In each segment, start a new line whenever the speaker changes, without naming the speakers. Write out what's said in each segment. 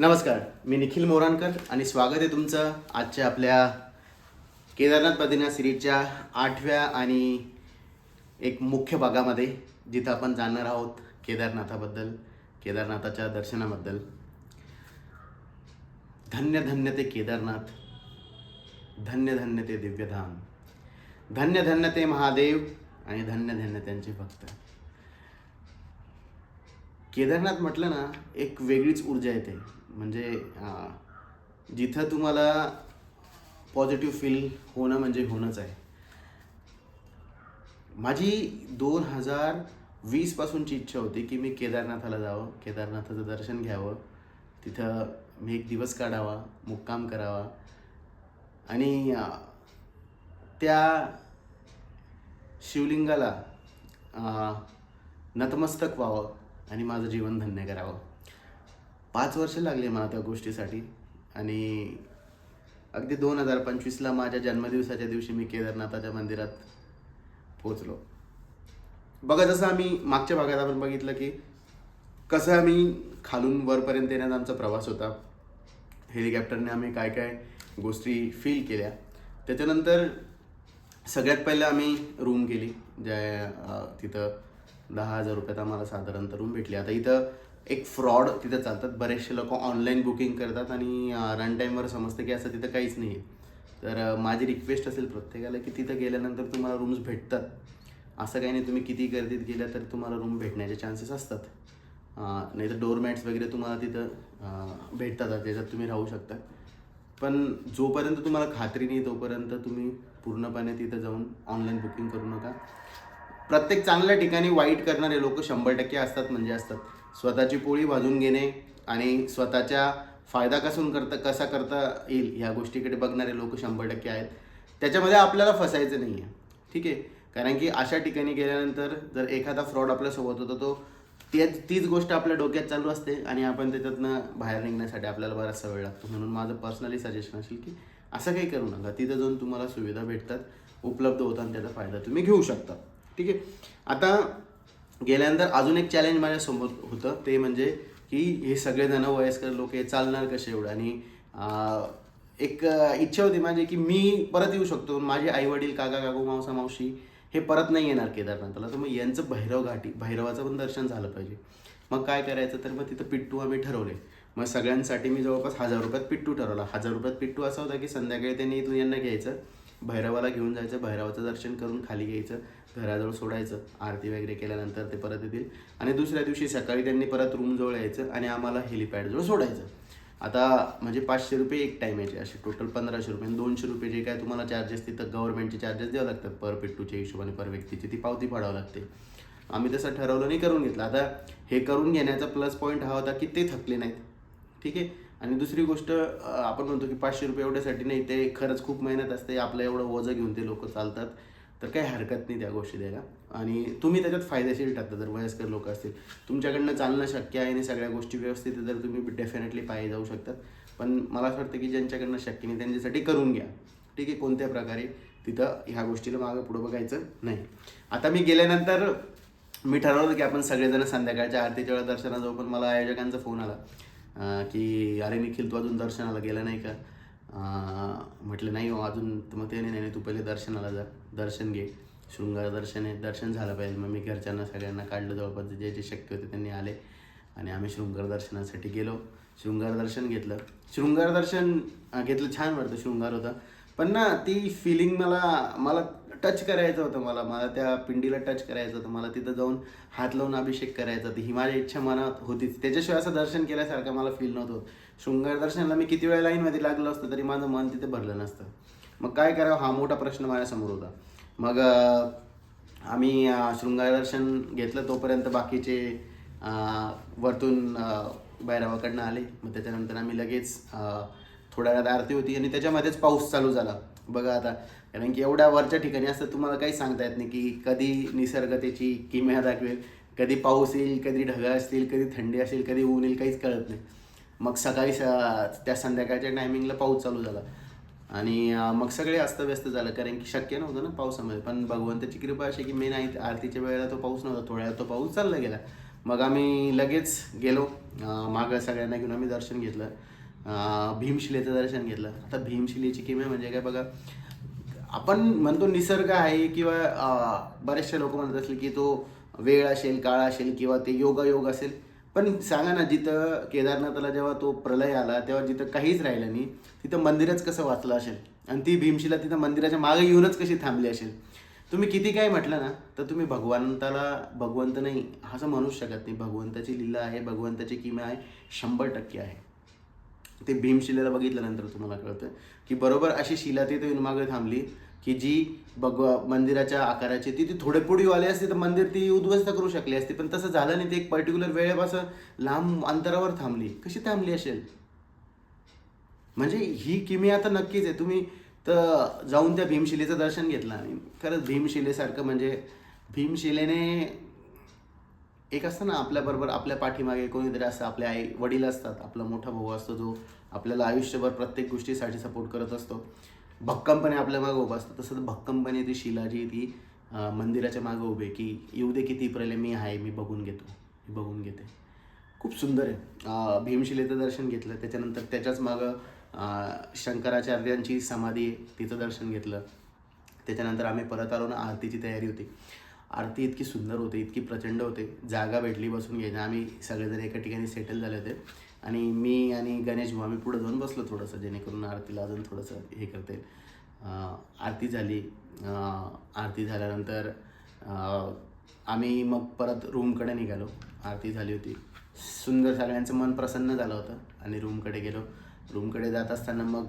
नमस्कार मी निखिल मोराणकर आणि स्वागत आहे तुमचं आजच्या आपल्या केदारनाथ बद्रीनाथ सिरीजच्या आठव्या आणि एक मुख्य भागामध्ये जिथं आपण जाणणार आहोत केदारनाथाबद्दल केदारनाथाच्या दर्शनाबद्दल. धन्य धन्य ते केदारनाथ धन्य धन्य ते दिव्यधाम धन्य धन्य ते महादेव आणि धन्य धन्य त्यांचे भक्त. केदारनाथ म्हटलं ना एक वेगळीच ऊर्जा येते. म्हणजे जिथं तुम्हाला पॉझिटिव्ह फील होणं म्हणजे होणंच आहे. माझी दोन हजार वीसपासूनची इच्छा होती की मी केदारनाथाला जावं. केदारनाथाचं दर्शन घ्यावं. तिथं मी एक दिवस काढावा मुक्काम करावा. आणि त्या शिवलिंगाला नतमस्तक व्हावं आणि माझं जीवन धन्य करावं. पाच वर्ष लागले मला त्या गोष्टीसाठी. आणि अगदी दोन हजार पंचवीसला माझ्या जन्मदिवसाच्या दिवशी मी केदारनाथाच्या मंदिरात पोचलो बघा जसं आम्ही मागच्या भागात आपण बघितलं की कसं आम्ही खालून वरपर्यंत येण्याचा आमचा प्रवास होता. हेलिकॉप्टरने आम्ही काय काय गोष्टी फील केल्या. त्याच्यानंतर सगळ्यात पहिलं आम्ही रूम केली. ज्या तिथं दहा हजार रुपयात आम्हाला साधारणतः रूम भेटली. आता इथं एक फ्रॉड तिथं चालतात. बरेचसे लोक ऑनलाईन बुकिंग करतात आणि रन टाईमवर समजतं की असं तिथं काहीच नाही आहे तर माझी रिक्वेस्ट असेल प्रत्येकाला की तिथं गेल्यानंतर तुम्हाला रूम्स भेटतात. असं काही नाही तुम्ही किती गर्दीत गेल्या तर तुम्हाला रूम भेटण्याचे चान्सेस असतात. नाही तर डोरमॅट्स वगैरे तुम्हाला तिथं भेटतात त्याच्यात तुम्ही राहू शकता. पण जोपर्यंत तुम्हाला खात्री नाही तोपर्यंत तुम्ही पूर्णपणे तिथं जाऊन ऑनलाईन बुकिंग करू नका. प्रत्येक चांगल्या ठिकाणी वाईट करणारे लोक शंभर टक्के असतात म्हणजे असतात. स्वतःची पोळी भाजून घेणे आणि स्वतःच्या फायदा कसून करता कसा करता येईल ह्या गोष्टीकडे बघणारे लोक शंभर टक्के आहेत. त्याच्यामध्ये आपल्याला फसायचं नाही आहे ठीक आहे? कारण की अशा ठिकाणी गेल्यानंतर जर एखादा फ्रॉड आपल्यासोबत होतो तो तेच तीच गोष्ट आपल्या डोक्यात चालू असते आणि आपण त्याच्यातनं बाहेर निघण्यासाठी आपल्याला बराचसा वेळ लागतो. म्हणून माझं पर्सनली सजेशन असेल की असं काही करू नका. तिथं जाऊन तुम्हाला सुविधा भेटतात उपलब्ध होतात आणि त्याचा फायदा तुम्ही घेऊ शकता. ठीक आहे? आता गेल्यानंतर अजून एक चॅलेंज माझ्यासमोर होतं. ते म्हणजे की हे सगळेजण वयस्कर लोक हे चालणार कसे एवढं? आणि एक इच्छा होती माझी की मी परत येऊ शकतो. माझे आई वडील काका काकू मावसा मावशी हे परत नाही येणार केदारनाथला तर मग यांचं भैरव घाटी भैरवाचं पण दर्शन झालं पाहिजे. मग काय करायचं? तर मग तिथं पिट्टू आम्ही ठरवले. मग सगळ्यांसाठी मी जवळपास हजार रुपयात पिट्टू ठरवला. हजार रुपयात पिट्टू असा होता की संध्याकाळी त्यांनी इथून यांना घ्यायचं. भैरवाला घेऊन जायचं. भैरवाचं दर्शन करून खाली घ्यायचं. घराजवळ सोडायचं आरती वगैरे केल्यानंतर ते परत येतील. आणि दुसऱ्या दिवशी सकाळी त्यांनी परत रूमजवळ यायचं आणि आम्हाला हेलिपॅडजवळ सोडायचं. आता म्हणजे पाचशे रुपये एक टाईम याचे असे टोटल पंधराशे रुपये आणि दोनशे रुपये जे काय तुम्हाला चार्जेस तिथं गव्हर्नमेंटचे चार्जेस द्यावे लागतात. पर पिट्टूच्या हिशोबाने पर व्यक्तीची ती पावती फाडावं लागते. आम्ही तसं ठरवलं नाही करून घेतलं. आता हे करून घेण्याचा प्लस पॉईंट हा होता की ते थकले नाहीत. ठीक आहे? आणि दुसरी गोष्ट आपण म्हणतो की पाचशे रुपये एवढ्यासाठी नाही ते खरंच खूप मेहनत असते. आपलं एवढं ओझं घेऊन ते लोक चालतात. तर काही हरकत नाही त्या गोष्टी द्यायला. आणि तुम्ही त्याच्यात फायदेशीर ठरता जर वयस्कर लोक असतील. तुमच्याकडनं चालणं शक्य आहे आणि सगळ्या गोष्टी व्यवस्थित तर तुम्ही डेफिनेटली पायी जाऊ शकतात पण मला असं वाटतं की ज्यांच्याकडनं शक्य नाही त्यांच्यासाठी करून घ्या. ठीक आहे कोणत्या प्रकारे तिथं ह्या गोष्टीला मागं पुढं बघायचं नाही. आता मी गेल्यानंतर मी ठरवलं की आपण सगळेजण संध्याकाळच्या आरतीच्या वेळा दर्शना जाऊ पण मला आयोजकांचा फोन आला. की अरे निखिल तू अजून दर्शनाला गेला नाही का? म्हटलं नाही हो अजून तर मग ते नाही नाही तू पहिले दर्शनाला जा. दर्शन घे. शृंगार दर्शन आहे दर्शन झालं पाहिजे. मग मी घरच्यांना सगळ्यांना काढलं जवळपास. जे जे शक्य होते त्यांनी आले. आणि आम्ही शृंगार दर्शनासाठी गेलो. शृंगार दर्शन घेतलं. शृंगार दर्शन घेतलं छान वाटतं. शृंगार होता. पण ना ती फिलिंग मला मला टच करायचं होतं मला. मला त्या पिंडीला टच करायचं होतं. मला तिथं जाऊन हात लावून अभिषेक करायचा होता. ही माझी इच्छा मनात होतीच. त्याच्याशिवाय असं दर्शन केल्यासारखं मला फील नव्हतं शृंगार दर्शनाला मी किती वेळ लाईनमध्ये लागलो असतं तरी माझं मन तिथे भरलं नसतं. मग काय करावं? हा मोठा प्रश्न माझ्यासमोर होता. मग आम्ही शृंगार दर्शन घेतलं तोपर्यंत बाकीचे वरतून अं, भैरवाकडनं आले. मग त्याच्यानंतर आम्ही लगेच थोड्या वेळात आरती होती आणि त्याच्यामध्येच पाऊस चालू झाला. बघा आता कारण की एवढ्या वरच्या ठिकाणी असतं तुम्हाला काही सांगता येत नाही की कधी निसर्ग त्याची किमया दाखवेल कधी पाऊस येईल कधी ढगा असतील कधी थंडी असेल कधी ऊन येईल काहीच कळत नाही. मग सकाळी स त्या संध्याकाळच्या टायमिंगला पाऊस चालू झाला. आणि मग सगळे अस्तव्यस्त झालं कारण की शक्य नव्हतं ना पावसामध्ये. पण भगवंताची कृपा अशी की मेन आहे आरतीच्या वेळेला तो पाऊस नव्हता थोड्या तो पाऊस चालला गेला. मग आम्ही लगेच गेलो मागं सगळ्यांना घेऊन आम्ही दर्शन घेतलं. भीमशिलेचं दर्शन घेतलं. आता भीमशिलेची किमया म्हणजे काय बघा आपण म्हणतो निसर्ग आहे किंवा बरेचसे लोक म्हणत असतील की तो वेळ असेल काळ असेल किंवा ते योगा योग असेल. पण सांगा ना जिथं केदारनाथाला जेव्हा तो प्रलय आला तेव्हा जिथं काहीच राहिलं नाही तिथं मंदिरच कसं वाचलं असेल? आणि ती भीमशिला तिथं मंदिराच्या मागे येऊनच कशी थांबली असेल? तुम्ही किती काय म्हटलं ना तर तुम्ही भगवंताला भगवंत नाही असं म्हणूच शकत नाही. भगवंताची लीला आहे भगवंताची किमया आहे शंभर टक्के आहे. ते भीमशिलेला बघितल्यानंतर तुम्हाला कळतं की बरोबर अशी शिला तिथे येऊन मागे थांबली की जी भगव मंदिराच्या आकाराची ती ती थोडे पुढे आली असती तर मंदिर ती उद्ध्वस्त करू शकली असती. पण तसं झालं नाही ते एक पर्टिक्युलर वेळेपासून लांब अंतरावर थांबली. कशी थांबली असेल? म्हणजे ही किमी आता नक्कीच आहे. तुम्ही तर जाऊन त्या भीमशिलेचं दर्शन घेतलं आणि खरंच भीमशिलेसारखं म्हणजे भीमशिलेने एक असतं ना आपल्याबरोबर आपल्या पाठीमागे कोणीतरी असतं आपले आई वडील असतात. आपला मोठा भाऊ असतो जो आपल्याला आयुष्यभर प्रत्येक गोष्टीसाठी सपोर्ट करत असतो. भक्कमपणे आपल्या मागे उभा असतो. तसं भक्कमपणे ती शिलाजी ती मंदिराच्या मागे उभे की येऊ दे किती प्रले मी आहे मी बघून घेतो. मी बघून घेते. खूप सुंदर आहे. भीमशिलेचं दर्शन घेतलं. त्याच्यानंतर त्याच्याच मागं शंकराचार्यांची समाधी तिचं दर्शन घेतलं. त्याच्यानंतर आम्ही परत आलो ना आरतीची तयारी होती. आरती इतकी सुंदर होते इतकी प्रचंड होते. जागा भेटली बसून घ्यायला. आम्ही सगळेजण एका ठिकाणी सेटल झाले होते. आणि मी आणि गणेश भाऊ आम्ही पुढे जाऊन बसलो थोडंसं जेणेकरून आरतीला अजून थोडंसं हे करता येईल. आरती झाली. आरती झाल्यानंतर आम्ही मग परत रूमकडे निघालो. आरती झाली होती. सुंदर सगळ्यांचं मन प्रसन्न झालं होतं आणि रूमकडे गेलो. रूमकडे जात असताना मग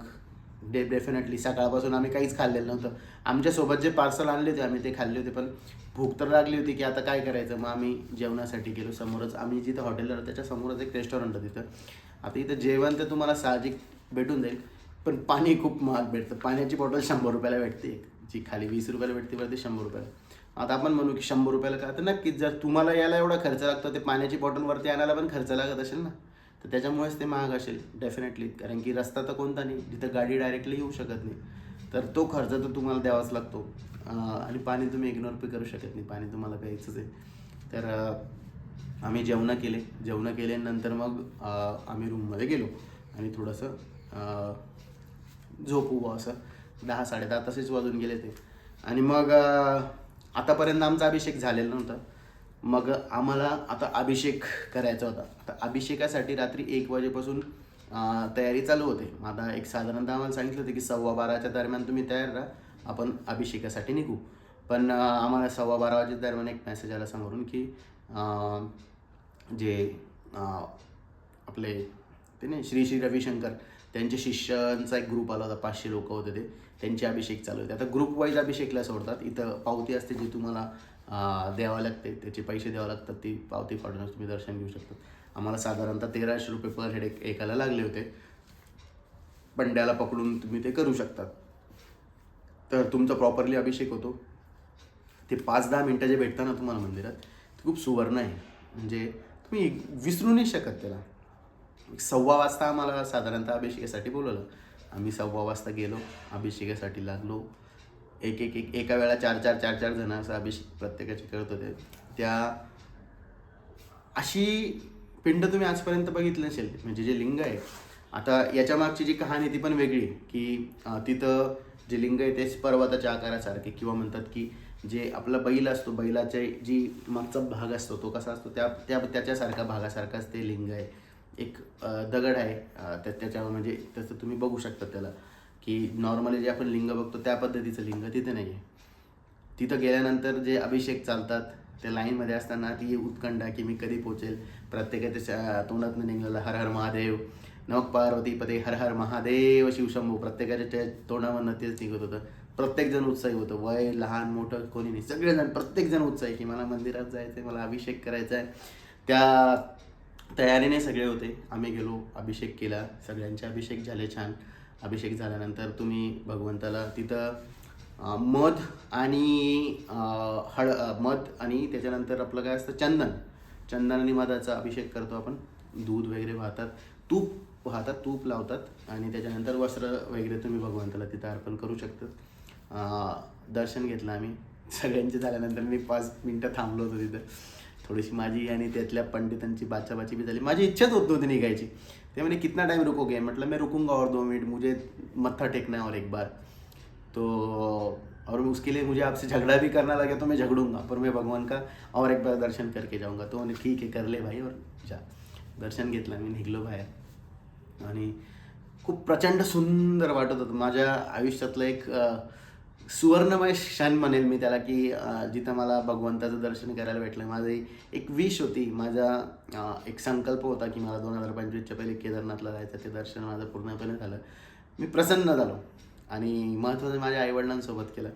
डे डेफिनेटली सकाळपासून आम्ही काहीच खाल्लेलं नव्हतं. आमच्यासोबत जे पार्सल आणले होते आम्ही ते खाल्ले होते पण भूक तर लागली होती की आता काय करायचं? मग आम्ही जेवणासाठी गेलो समोरच. आम्ही जिथं हॉटेल राहतो एक रेस्टॉरंट आहे तिथं. आता इथं जेवण तर तुम्हाला साहजिक भेटून जाईल पण पाणी खूप महाग भेटतं. पाण्याची बॉटल शंभर रुपयाला भेटते जी खाली वीस रुपयाला भेटते वरती शंभर रुपयाला. आता आपण म्हणू की शंभर रुपयाला का? तर नक्कीच जर तुम्हाला यायला एवढा खर्च लागतो ते पाण्याची बॉटलवरती आणायला पण खर्च लागत असेल ना? तर त्याच्यामुळेच ते महाग असेल डेफिनेटली कारण की रस्ता तर कोणता नाही जिथं गाडी डायरेक्टली येऊ शकत नाही. तर तो खर्च तर तुम्हाला द्यावाच लागतो. आणि पाणी तुम्ही इग्नोर पण करू शकत नाही. पाणी तुम्हाला प्यायचंच आहे. तर आम्ही जेवणं केले. जेवणं केल्यानंतर मग आम्ही रूममध्ये गेलो. आणि थोडंसं झोपू असं. दहा साडेदहा तसेच वाजून गेले ते. आणि मग आतापर्यंत आमचा अभिषेक झालेला नव्हता. मग आम्हाला आता अभिषेक करायचा होता. आता अभिषेकासाठी रात्री एक वाजेपासून तयारी चालू होते. मग आता एक साधारणतः आम्हाला सांगितलं होतं की सव्वा बाराच्या दरम्यान तुम्ही तयार राहा. आपण अभिषेकासाठी निघू. पण आम्हाला सव्वा बारा वाजे दरम्यान एक मेसेज आला समोरून की जे आपले ते नाही श्री श्री रविशंकर त्यांचे शिष्यांचा एक ग्रुप आला होता. पाचशे लोक होते ते. त्यांचे अभिषेक चालू होते. आता ग्रुप वाईज अभिषेकला सोडतात. इथं पावती असते जी तुम्हाला द्यावं लागते. त्याचे पैसे द्यावं लागतात. ती पावती फाडूनच तुम्ही दर्शन घेऊ शकता. आम्हाला साधारणतः तेराशे रुपये पर हेड एक एकाला लागले होते. पंड्याला पकडून तुम्ही ते करू शकतात तर तुमचा प्रॉपरली अभिषेक होतो. ते पाच दहा मिनटं जे भेटतं ना तुम्हाला मंदिरात ते खूप सुवर्ण आहे. म्हणजे तुम्ही विसरू नाही शकत त्याला. सव्वा वाजता आम्हाला साधारणतः अभिषेकासाठी बोलवलं. आम्ही सव्वा वाजता गेलो. अभिषेकासाठी लागलो. एक एक एक एका वेळा चार चार चार चार जण असं अभिषेक प्रत्येकाचे करत होते. त्या अशी पिंड तुम्ही आजपर्यंत बघितली नसेल म्हणजे जे लिंग आहे आता याच्या मागची जी कहाणी ती पण वेगळी की तिथं जे लिंग आहे तेच पर्वताच्या आकारासारखे किंवा म्हणतात की जे आपला बैल असतो बैलाचे जी मागचा भाग असतो तो कसा असतो त्या त्या त्याच्यासारखा भागासारखाच ते लिंग आहे. एक दगड आहे त्या त्याच्यावर म्हणजे तसं तुम्ही बघू शकता त्याला. की नॉर्मली जे आपण लिंग बघतो त्या पद्धतीचं लिंग तिथे नाही आहे तिथं गेल्यानंतर जे अभिषेक चालतात त्या लाईनमध्ये असताना ती उत्कंठा की मी कधी पोचेल? प्रत्येकाच्या तोंडातनं निघालं हर हर महादेव. नमक पार्वती पते हर हर महादेव शिवशंभू. प्रत्येकाच्या त्या तोंडामधनं तेच निघत होतं. प्रत्येकजण उत्साही होतं. वय लहान मोठं कोणी नाही. सगळेजण प्रत्येकजण उत्साही की मला मंदिरात जायचं आहे मला अभिषेक करायचा आहे त्या तयारीने सगळे होते. आम्ही गेलो अभिषेक केला. सगळ्यांचे अभिषेक झाले छान. अभिषेक झाल्यानंतर तुम्ही भगवंताला तिथं मध आणि हळ मध आणि त्याच्यानंतर आपलं काय असतं चंदन. चंदन आणि मधाचा अभिषेक करतो आपण. दूध वगैरे वाहतात तूप वाहतात तूप लावतात आणि त्याच्यानंतर वस्त्र वगैरे तुम्ही भगवंताला तिथं अर्पण करू शकतात दर्शन घेतलं आम्ही. सगळ्यांचे झाल्यानंतर मी पाच मिनटं थांबलो होतो तिथं. थोडीशी माझी आणि त्यातल्या पंडितांची बाचाबाची बी झाली. माझी इच्छाच होत नव्हती निघायची. ते म्हणे कितना टाइम रुकोगे? मतलब मैं रुकूंगा और दो मिनट मुझे मत्था टेकना है और एक बार. तो और उसके लिए मुझे आपसे झगड़ा भी करना लगे तो मैं झगड़ूंगा पर मैं भगवान का और एक बार दर्शन करके जाऊंगा। तो म्हणे ठीक आहे कर ले भाई और जा. दर्शन घेतलं मी निघलो बाहेर. आणि खूप प्रचंड सुंदर वाटत होतं. माझ्या आयुष्यातलं एक सुवर्णमय क्षण म्हणेल मी त्याला की जिथं मला भगवंताचं दर्शन करायला भेटलं. माझी एक विश होती. माझा एक संकल्प होता की मला दोन हजार पंचवीसच्या पहिले केदारनाथला जायचं ते दर्शन माझं पूर्णपणे झालं. मी प्रसन्न झालो आणि महत्त्वाचं माझ्या आईवडिलांसोबत केलं.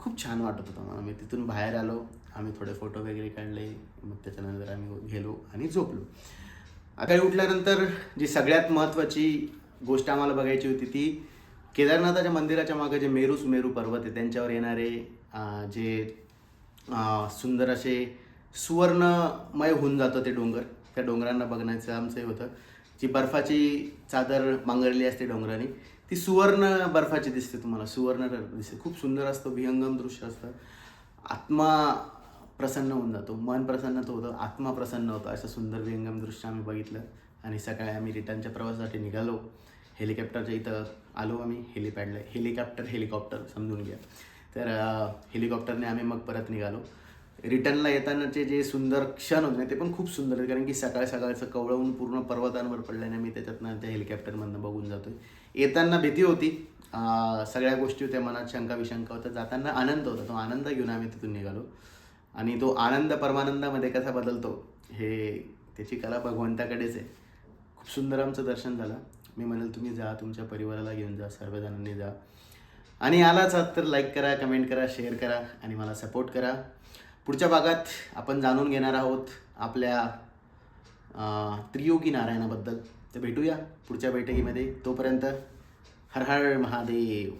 खूप छान वाटत होतं मला. मी तिथून बाहेर आलो. आम्ही थोडे फोटो वगैरे काढले. मग त्याच्यानंतर आम्ही गेलो आणि झोपलो. आता उठल्यानंतर जी सगळ्यात महत्त्वाची गोष्ट आम्हाला बघायची होती ती केदारनाथाच्या मंदिराच्या मागे जे मेरू सुमेरू पर्वत आहे त्यांच्यावर येणारे जे सुंदर असे सुवर्णमय होऊन जातं ते डोंगर. त्या डोंगरांना बघण्याचं आमचं हे होतं. जी बर्फाची चादर मांगरली असते डोंगराने ती सुवर्ण बर्फाची दिसते तुम्हाला. सुवर्ण दिसते. खूप सुंदर असतं विहंगम दृश्य असतं. आत्मा प्रसन्न होऊन जातो. मन प्रसन्न तर होतं आत्मा प्रसन्न होतं. असं सुंदर विहंगम दृश्य आम्ही बघितलं. आणि सकाळी आम्ही रिटर्नच्या प्रवासासाठी निघालो. हेलिकॉप्टरच्या इथं आलो आम्ही हेलिपॅडला हेलिकॉप्टर हेलिकॉप्टर समजून घ्या. तर हेलिकॉप्टरने आम्ही मग परत निघालो. रिटर्नला येतानाचे जे सुंदर क्षण होते ना ते पण खूप सुंदर आहेत. कारण की सकाळ सकाळचं कवळवून पूर्ण पर्वतांवर पडल्याने मी त्याच्यातनं त्या हेलिकॉप्टरमधनं बघून जातोय. येताना भीती होती. सगळ्या गोष्टी होत्या मनात शंका विशंका होत्या. जाताना आनंद होता. तो आनंद घेऊन आम्ही तिथून निघालो. आणि तो आनंद परमानंदामध्ये कसा बदलतो हे त्याची कला भगवंताकडेच आहे. खूप सुंदर आमचं दर्शन झालं. मी म्हणेल तुम्ही जा तुमच्या परिवाराला घेऊन जा सर्वजणांनी जा. आणि आलाच आहात तर लाईक करा कमेंट करा शेअर करा आणि मला सपोर्ट करा. पुढच्या भागात आपण जाणून घेणार आहोत आपल्या त्रियोगी नारायणाबद्दल. तर भेटूया पुढच्या बैठकीमध्ये. तोपर्यंत हर हर महादेव.